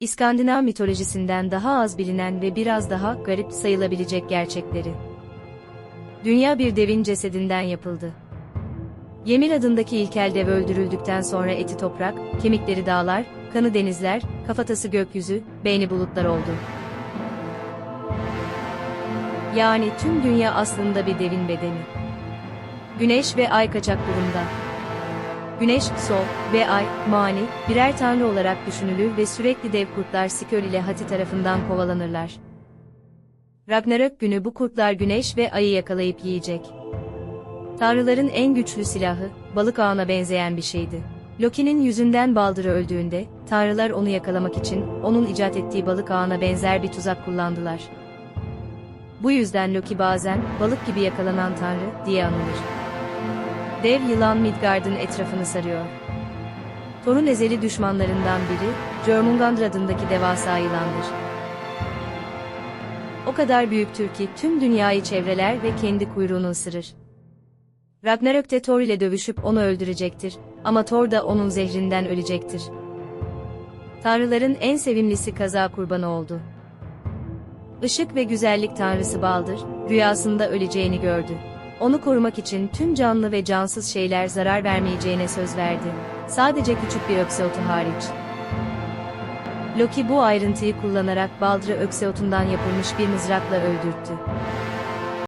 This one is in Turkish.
İskandinav mitolojisinden daha az bilinen ve biraz daha garip sayılabilecek gerçekleri. Dünya bir devin cesedinden yapıldı. Ymir adındaki ilkel dev öldürüldükten sonra eti toprak, kemikleri dağlar, kanı denizler, kafatası gökyüzü, beyni bulutlar oldu. Yani tüm dünya aslında bir devin bedeni. Güneş ve ay kaçak durumda. Güneş, Sol ve Ay, mani, birer tanrı olarak düşünülür ve sürekli dev kurtlar Sikör ile Hati tarafından kovalanırlar. Ragnarök günü bu kurtlar Güneş ve Ay'ı yakalayıp yiyecek. Tanrıların en güçlü silahı, balık ağına benzeyen bir şeydi. Loki'nin yüzünden Baldır'ı öldüğünde, tanrılar onu yakalamak için, onun icat ettiği balık ağına benzer bir tuzak kullandılar. Bu yüzden Loki bazen, balık gibi yakalanan tanrı, diye anılır. Dev yılan Midgard'ın etrafını sarıyor. Thor'un ezeli düşmanlarından biri, Jörmungandr adındaki devasa yılandır. O kadar büyüktür ki tüm dünyayı çevreler ve kendi kuyruğunu ısırır. Ragnarök'te Thor ile dövüşüp onu öldürecektir ama Thor da onun zehrinden ölecektir. Tanrıların en sevimlisi kaza kurbanı oldu. Işık ve güzellik tanrısı Baldır, rüyasında öleceğini gördü. Onu korumak için tüm canlı ve cansız şeyler zarar vermeyeceğine söz verdi. Sadece küçük bir ökseotu hariç. Loki bu ayrıntıyı kullanarak Baldr'ı ökseotundan yapılmış bir mızrakla öldürttü.